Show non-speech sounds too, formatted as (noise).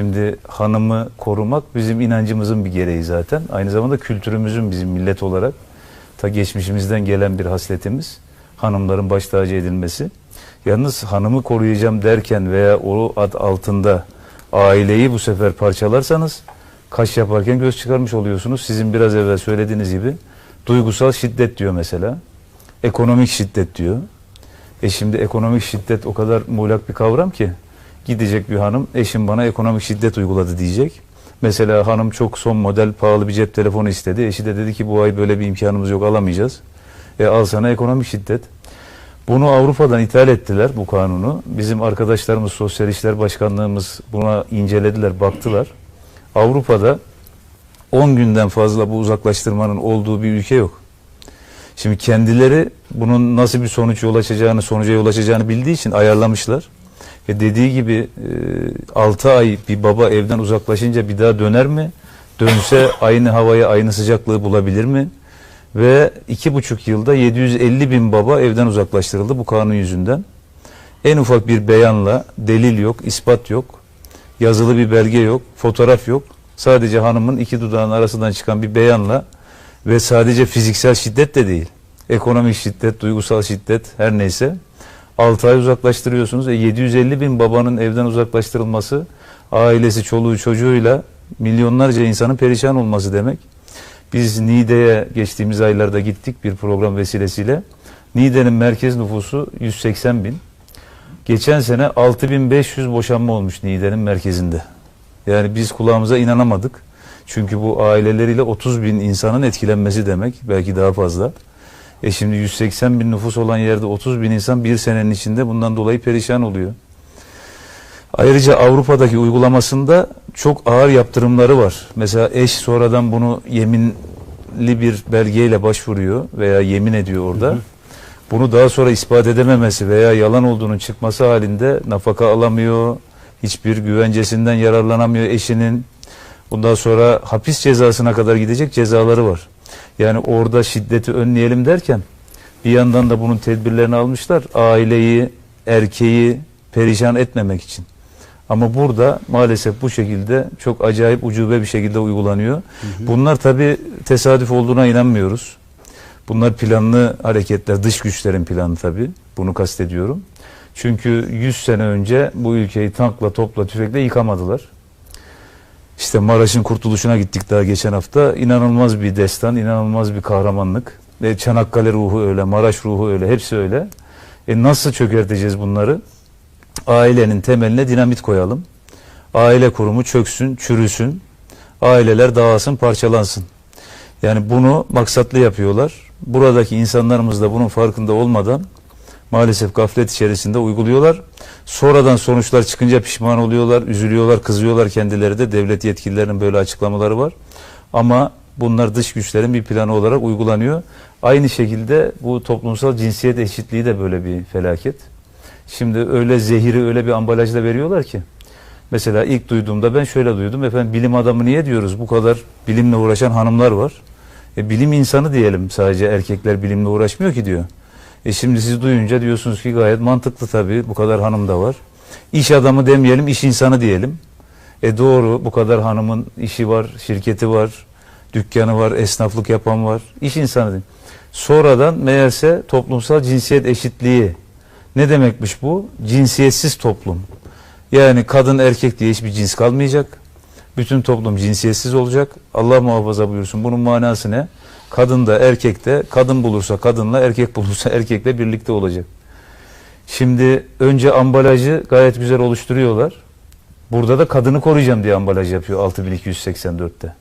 Şimdi hanımı korumak bizim inancımızın bir gereği zaten. Aynı zamanda kültürümüzün bizim millet olarak ta geçmişimizden gelen bir hasletimiz. Hanımların baş tacı edilmesi. Yalnız hanımı koruyacağım derken veya o ad altında aileyi bu sefer parçalarsanız kaş yaparken göz çıkarmış oluyorsunuz. Sizin biraz evvel söylediğiniz gibi duygusal şiddet diyor mesela. Ekonomik şiddet diyor. E şimdi ekonomik şiddet o kadar muğlak bir kavram ki gidecek bir hanım eşim bana ekonomik şiddet uyguladı diyecek. Mesela hanım çok son model pahalı bir cep telefonu istedi. Eşi de dedi ki bu ay böyle bir imkanımız yok alamayacağız. E al sana ekonomik şiddet. Bunu Avrupa'dan ithal ettiler bu kanunu. Bizim arkadaşlarımız Sosyal İşler Başkanlığımız buna incelediler, baktılar. Avrupa'da 10 günden fazla bu uzaklaştırmanın olduğu bir ülke yok. Şimdi kendileri bunun nasıl bir sonuç yol açacağını, sonuca yol açacağını bildiği için ayarlamışlar. Ve dediği gibi 6 ay bir baba evden uzaklaşınca bir daha döner mi? Dönse aynı havayı, aynı sıcaklığı bulabilir mi? Ve iki buçuk yılda 750 bin baba evden uzaklaştırıldı bu kanun yüzünden. En ufak bir beyanla delil yok, ispat yok, yazılı bir belge yok, fotoğraf yok. Sadece hanımın iki dudağının arasından çıkan bir beyanla ve sadece fiziksel şiddet de değil. Ekonomik şiddet, duygusal şiddet her neyse. 6 ay uzaklaştırıyorsunuz. E 750 bin babanın evden uzaklaştırılması ailesi, çoluğu, çocuğuyla milyonlarca insanın perişan olması demek. Biz Niğde'ye geçtiğimiz aylarda gittik bir program vesilesiyle. Niğde'nin merkez nüfusu 180 bin. Geçen sene 6500 boşanma olmuş Niğde'nin merkezinde. Yani biz kulağımıza inanamadık. Çünkü bu aileleriyle 30 bin insanın etkilenmesi demek. Belki daha fazla. E şimdi 180 bin nüfus olan yerde 30 bin insan bir senenin içinde bundan dolayı perişan oluyor. Ayrıca Avrupa'daki uygulamasında çok ağır yaptırımları var. Mesela eş sonradan bunu yeminli bir belgeyle başvuruyor veya yemin ediyor orada. Bunu daha sonra ispat edememesi veya yalan olduğunun çıkması halinde nafaka alamıyor, hiçbir güvencesinden yararlanamıyor eşinin. Bundan sonra hapis cezasına kadar gidecek cezaları var. Yani orada şiddeti önleyelim derken bir yandan da bunun tedbirlerini almışlar. Aileyi, erkeği perişan etmemek için. Ama burada maalesef bu şekilde çok acayip ucube bir şekilde uygulanıyor. Hı hı. Bunlar tabi tesadüf olduğuna inanmıyoruz. Bunlar planlı hareketler, dış güçlerin planı tabi. Bunu kastediyorum. Çünkü 100 sene önce bu ülkeyi tankla, topla, tüfekle yıkamadılar. İşte Maraş'ın kurtuluşuna gittik daha geçen hafta. İnanılmaz bir destan, inanılmaz bir kahramanlık. Ve Çanakkale ruhu öyle, Maraş ruhu öyle, hepsi öyle. E nasıl çökerteceğiz bunları? Ailenin temeline dinamit koyalım. Aile kurumu çöksün, çürüsün. Aileler dağılsın, parçalansın. Yani bunu maksatlı yapıyorlar. Buradaki insanlarımız da bunun farkında olmadan maalesef gaflet içerisinde uyguluyorlar. Sonradan sonuçlar çıkınca pişman oluyorlar, üzülüyorlar, kızıyorlar kendileri de. Devlet yetkililerinin böyle açıklamaları var. Ama bunlar dış güçlerin bir planı olarak uygulanıyor. Aynı şekilde bu toplumsal cinsiyet eşitliği de böyle bir felaket. Şimdi öyle zehiri öyle bir ambalajla veriyorlar ki. Mesela ilk duyduğumda ben şöyle duydum. Efendim bilim adamı niye diyoruz? Bu kadar bilimle uğraşan hanımlar var. E, bilim insanı diyelim sadece erkekler bilimle uğraşmıyor ki diyor. E şimdi siz duyunca diyorsunuz ki gayet mantıklı tabii. Bu kadar hanım da var. İş adamı demeyelim, iş insanı diyelim. E doğru bu kadar hanımın işi var, şirketi var, dükkanı var, esnaflık yapan var. İş insanı diyeyim. Sonradan meğerse toplumsal cinsiyet eşitliği ne demekmiş bu? Cinsiyetsiz toplum. Yani kadın erkek diye hiçbir cins kalmayacak. Bütün toplum cinsiyetsiz olacak. Allah muhafaza buyursun. Bunun manası ne? Kadın da erkek de kadın bulursa kadınla erkek bulursa (laughs) erkekle birlikte olacak. Şimdi önce ambalajı gayet güzel oluşturuyorlar. Burada da kadını koruyacağım diye ambalaj yapıyor 6284'te.